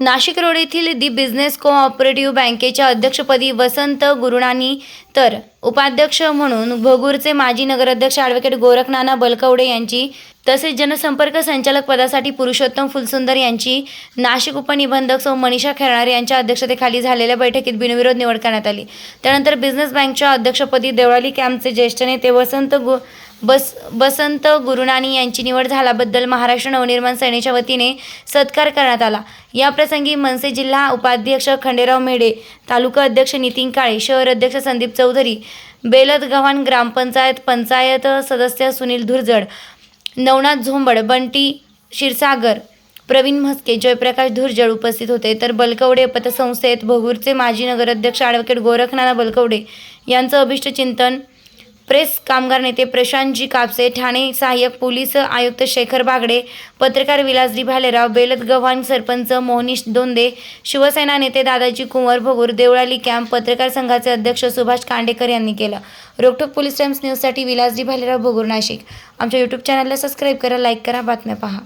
Nashik road येथील दी business cooperative बँकेच्या अध्यक्षपदी वसंत गुरुणानी तर उपाध्यक्ष म्हणून भगूरचे माजी नगराध्यक्ष ॲडव्होकेट गोरखनाना बलकवडे यांची तसेच जनसंपर्क संचालक पदासाठी पुरुषोत्तम फुलसुंदर यांची नाशिक उपनिबंधक सौ मनीषा खेळणारे यांच्या अध्यक्षतेखाली झालेल्या बैठकीत बिनविरोध निवड करण्यात आली. त्यानंतर बिझनेस बँकच्या अध्यक्षपदी देवळाली कॅम्पचे ज्येष्ठ नेते वसंत गु बस बसंत गुरुनानी यांची निवड झाल्याबद्दल महाराष्ट्र नवनिर्माण सेनेच्या वतीने सत्कार करण्यात आला. याप्रसंगी मनसे जिल्हा उपाध्यक्ष खंडेराव मेढे तालुका अध्यक्ष नितीन काळे शहर अध्यक्ष संदीप चौधरी बेलत गव्हाण ग्रामपंचायत पंचायत सदस्य सुनील धुरजड नवनाथ झोंबड बंटी क्षीरसागर प्रवीण म्हस्के जयप्रकाश धुर्जळ उपस्थित होते. तर बलकवडे पतसंस्थेत भगूरचे माजी नगराध्यक्ष ॲडव्होकेट गोरखनाना बलकवडे यांचं अभिष्ट चिंतन प्रेस कामगार नेते प्रशांतजी कापसे ठाणे सहाय्यक पोलीस आयुक्त शेखर बागडे पत्रकार विलासजी भालेराव बेलत गव्हाण सरपंच मोहनीश दोंदे शिवसेना नेते दादाजी कुंवर भगूर देवळाली कॅम्प पत्रकार संघाचे अध्यक्ष सुभाष कांडेकर यांनी केलं. रोकटोक पोलीस टाइम्स न्यूजसाठी विलासजी भालेराव भगूर नाशिक. आमच्या यूट्यूब चॅनलला सबस्क्राईब करा लाईक करा बातम्या पहा.